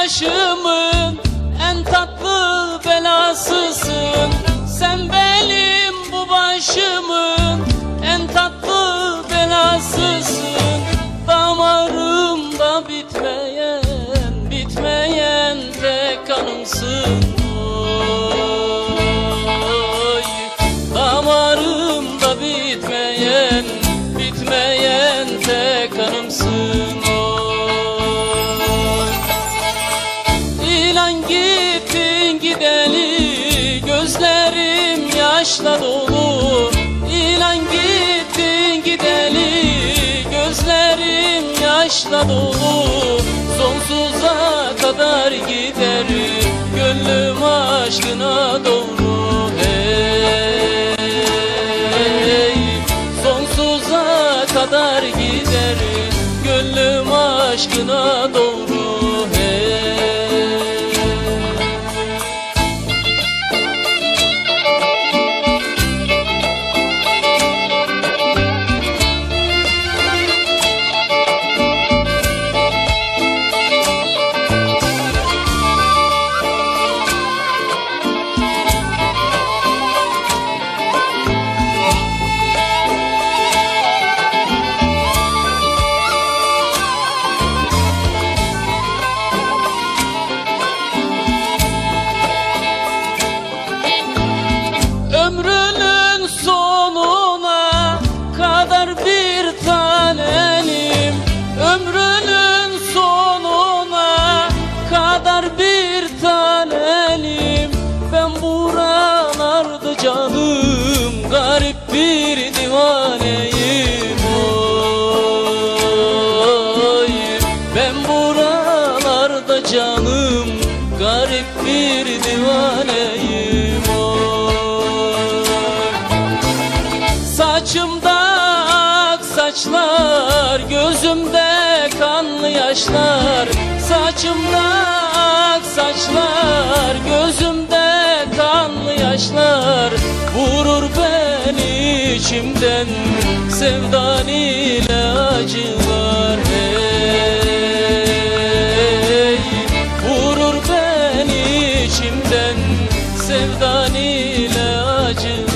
başımın en tatlı belasısın. Sen benim bu başımın en tatlı belasısın. Damarımda bitmeyen, bitmeyen tek kanımsın. Damarımda bitmeyen, bitmeyen tek kanımsın yaşla dolu. İlan gittin gideli gözlerim yaşla dolu. Sonsuza kadar giderim gönlüm aşkına doğru. Hey sonsuza kadar giderim gönlüm aşkına doğru canım garip bir divaneyim oy. Saçımda ak saçlar Gözümde kanlı yaşlar. Saçımda ak saçlar Gözümde kanlı yaşlar. Vurur beni içimden Sevdan ile acılar ben ilacım